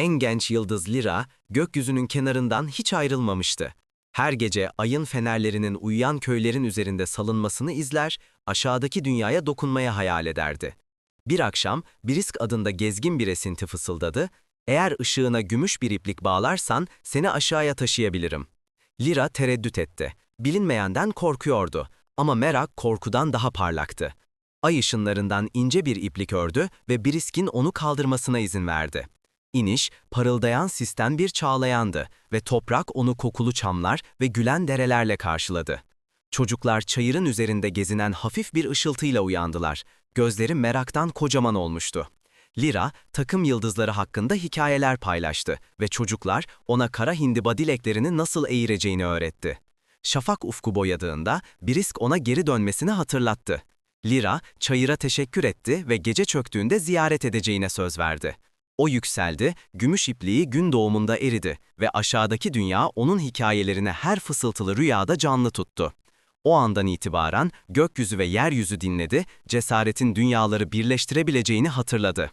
En genç yıldız Lira, gökyüzünün kenarından hiç ayrılmamıştı. Her gece ayın fenerlerinin uyuyan köylerin üzerinde salınmasını izler, aşağıdaki dünyaya dokunmaya hayal ederdi. Bir akşam, Brisk adında gezgin bir esinti fısıldadı, eğer ışığına gümüş bir iplik bağlarsan seni aşağıya taşıyabilirim. Lira tereddüt etti. Bilinmeyenden korkuyordu ama merak korkudan daha parlaktı. Ay ışınlarından ince bir iplik ördü ve Brisk'in onu kaldırmasına izin verdi. İniş, parıldayan sisten bir çağlayandı ve toprak onu kokulu çamlar ve gülen derelerle karşıladı. Çocuklar çayırın üzerinde gezinen hafif bir ışıltıyla uyandılar. Gözleri meraktan kocaman olmuştu. Lira, takım yıldızları hakkında hikayeler paylaştı ve çocuklar ona kara hindiba dileklerini nasıl eğireceğini öğretti. Şafak ufku boyadığında Brisk ona geri dönmesini hatırlattı. Lira, çayıra teşekkür etti ve gece çöktüğünde ziyaret edeceğine söz verdi. O yükseldi, gümüş ipliği gün doğumunda eridi ve aşağıdaki dünya onun hikayelerini her fısıltılı rüyada canlı tuttu. O andan itibaren gökyüzü ve yeryüzü dinledi, cesaretin dünyaları birleştirebileceğini hatırladı.